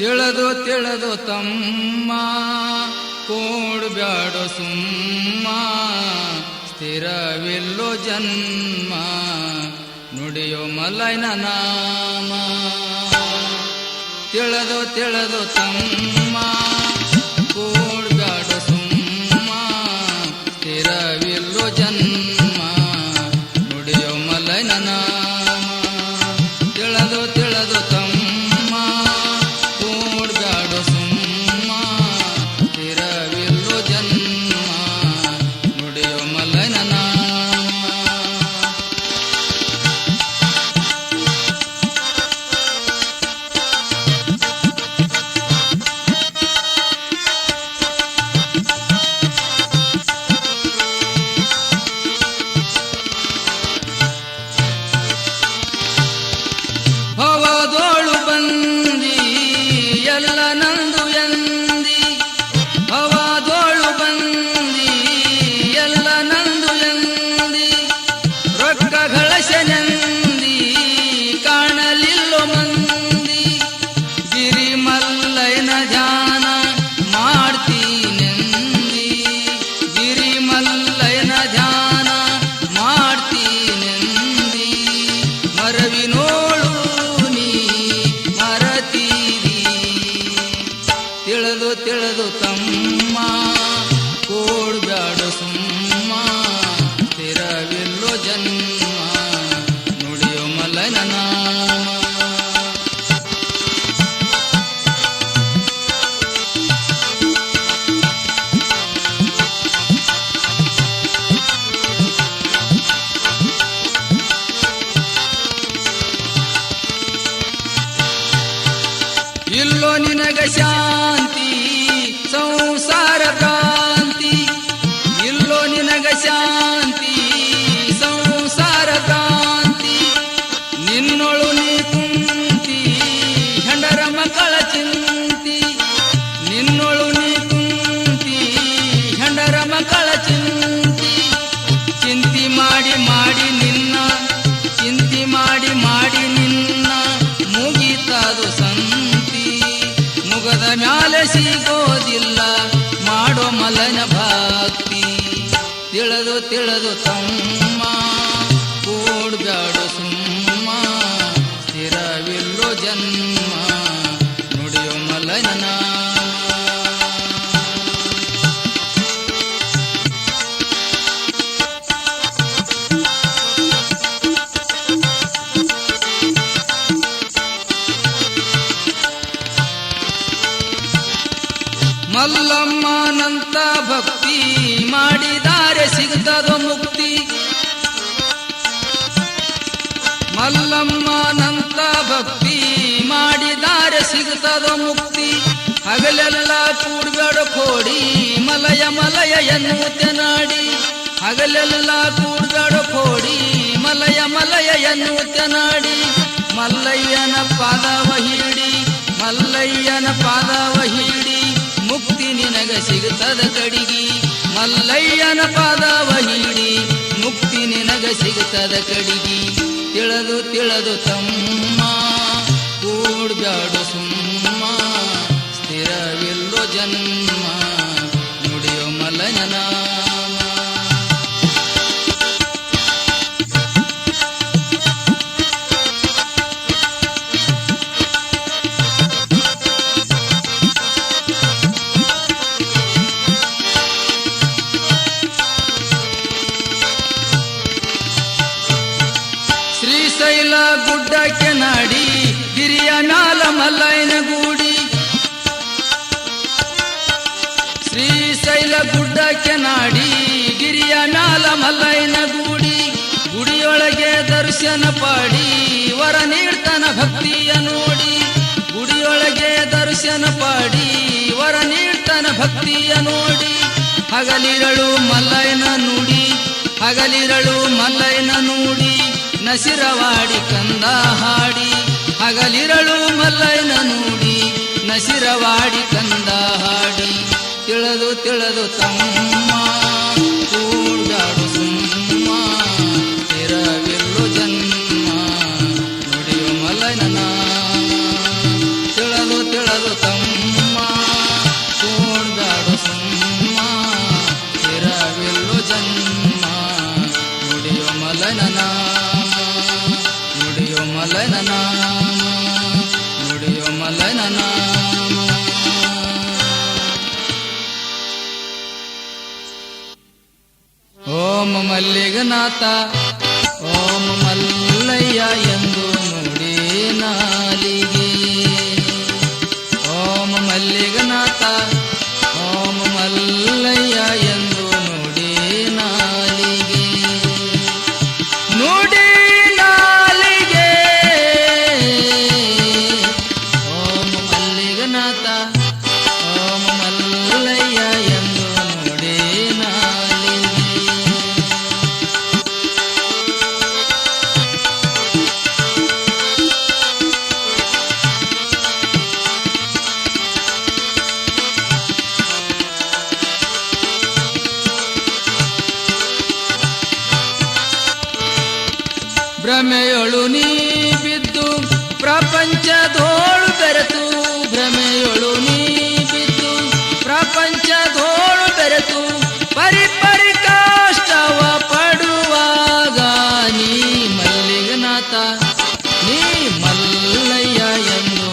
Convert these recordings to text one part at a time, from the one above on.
ತಿಳಿದು ತಿಳದು ತಮ್ಮ ಕೂಡ್ಬ್ಯಾಡು ಸುಮ್ಮ. ಸ್ಥಿರವಿಲ್ಲು ಜನ್ಮ ನುಡಿಯೋ ಮಲೈನ ನಾಮ. ತಿಳದು ತಿಳದು ತಮ್ಮ ತಿಳಿದು ತಿಳಿದು ಸಿಗ್ತದೋ ಮುಕ್ತಿ. ಮಲ್ಲಮ್ಮನಂತ ಭಕ್ತಿ ಮಾಡಿದಾರೆ ಸಿಗ್ತದೋ ಮುಕ್ತಿ. ಹಗಲೆಲ್ಲ ಕೂಡ್ಬೇಡ ಕೋಡಿ, ಮಲಯ ಮಲಯ ಎನ್ನುತ್ತೆ ನಾಡಿ. ಹಗಲೆಲ್ಲ ಕೂಡ್ಬೇಡ ಕೋಡಿ, ಮಲಯ ಮಲಯ ಎನ್ನುತ್ತೆ ನಾಡಿ. ಮಲ್ಲಯ್ಯನ ಪಾದವ ಹಿಡಿ, ಮಲ್ಲಯ್ಯನ ಪಾದವ ಹಿಡಿ, ಮುಕ್ತಿ ನಿನಗ ಸಿಗುತ್ತದ ಕಡಿಗಿ. ಮಲ್ಲಯ್ಯನ ಸಿಗುತ್ತದ ಕಡಿಗಿ. ತಿಳದು ತಿಳದು ತಮ್ಮ ಕೂಡ್ಬ್ಯಾಡು ಸುಮ್ಮ. ಸ್ಥಿರವಿಲ್ಲೋ ಜನ್ಮ. ಶ್ರೀಶೈಲ ಗುಡ್ಡಕ್ಕೆ ನಾಡಿ ಗಿರಿಯ ನಾಲ ಮಲ್ಲಯ್ಯನ ಗೂಡಿ. ಶ್ರೀಶೈಲ ಗುಡ್ಡಕ್ಕೆ ನಾಡಿ ಗಿರಿಯ ನಾಲ ಮಲ್ಲಯ್ಯನ ಗೂಡಿ. ಗುಡಿಯೊಳಗೆ ದರ್ಶನ ಪಾಡಿ, ವರ ನೀಡ್ತನ ಭಕ್ತಿಯ ನೋಡಿ. ಗುಡಿಯೊಳಗೆ ದರ್ಶನ ಪಾಡಿ, ವರ ನೀಡ್ತನ ಭಕ್ತಿಯ ನೋಡಿ. ಹಗಲಿರಳು ಮಲ್ಲಯ್ಯನ ನುಡಿ, ಹಗಲಿರಳು ಮಲ್ಲಯ್ಯನ ನಸಿರವಾಡಿ ಕಂದ ಹಾಡಿ, ಹಗಲಿರಳು ಮಲ್ಲಯ್ಯನ ನೋಡಿ, ನಶಿರವಾಡಿ ಕಂದ ಹಾಡಿ. ತಿಳದು ತಿಳದು ತಮ್ಮ, ಕೂಡಾಡು ಸುಮ್ಮ ಇರವಿಲ್ಲು ಜನ್ಮ, ನುಡಿಯು ಮಲ್ಲಯ್ಯನ ತಿಳದು ತಿಳದು ತಮ್ಮ, ಕೂಡಾಡು ಸುಮ್ಮ ಇರವಿಲ್ಲು ಜನ್ಮ, ನುಡಿಯು ಮಲ್ಲಯ್ಯನ ನಾಮ ನುಡಿಯೋ ಮಲ್ಲನ ಮಲ್ಲಿಗನಾಥ ಭ್ರಮೆಯೊಳು ನೀ ಬಿದ್ದು, ಪ್ರಪಂಚದೋಳು ಬೆರೆತು. ಭ್ರಮೆಯೊಳು ನೀ ಬಿದ್ದು, ಪ್ರಪಂಚದೋಳು ಬೆರೆತು. ಪರಿ ಪರಿ ಕಾಷ್ಟವ ಪಡುವಾಗ ನೀ ಮಲ್ಲಿಗನಾಥ, ನೀ ಮಲ್ಲಯ್ಯ ಎಂದು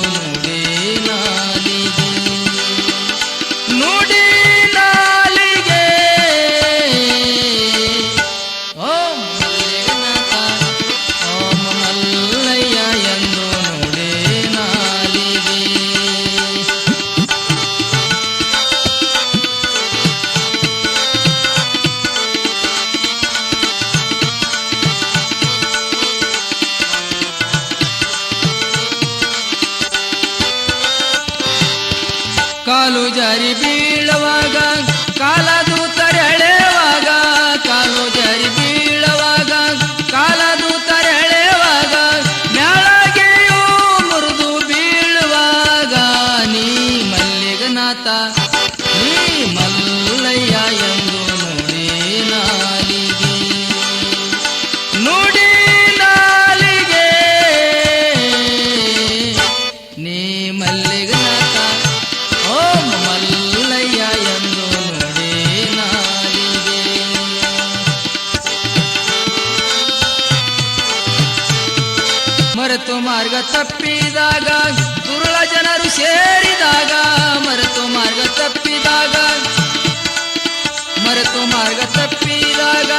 ಮಾರ್ಗ ತಪ್ಪಿದಾಗ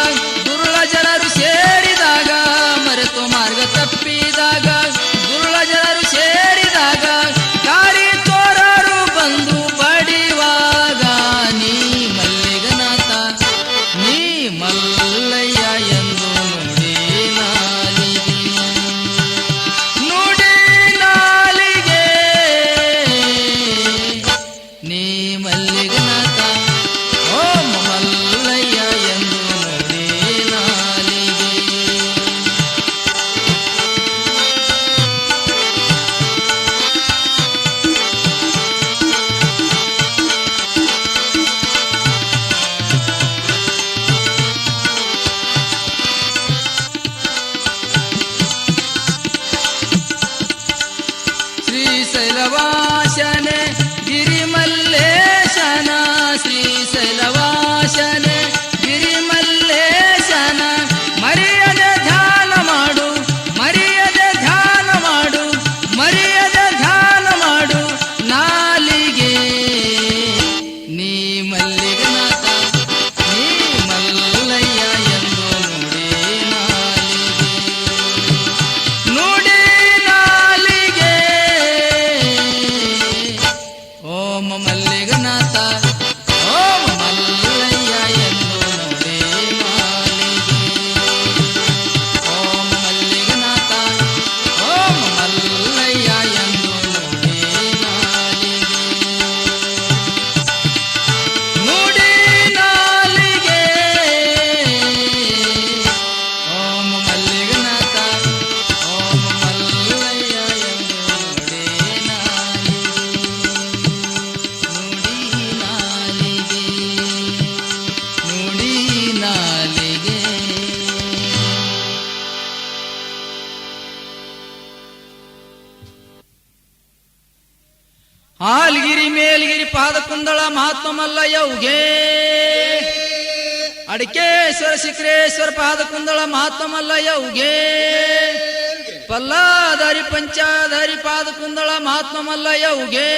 ಕಾದ ಕುಂದಳ ಮಹಾತ್ಮಲ್ಲಯ್ಯ ಉಗೇ ಅಡಿಕೇಶ್ವರ ಶಿಖರೇಶ್ವರ ಪಾದ ಕುಂದಳ ಮಹಾತ್ಮಲ್ಲಯ್ಯ ಉಗೇ ಪಲ್ಲಾಧಾರಿ ಪಂಚಾಧಾರಿ ಪಾದ ಕುಂದಳ ಮಹಾತ್ಮಲ್ಲಯ್ಯ ಉಗೇ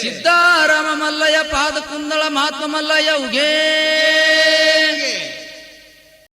ಸಿದ್ಧಾರಾಮ ಮಲ್ಲಯ್ಯ ಪಾದ ಕುಂದಳ ಮಹಾತ್ಮಲ್ಲಯ್ಯ ಉಗೇ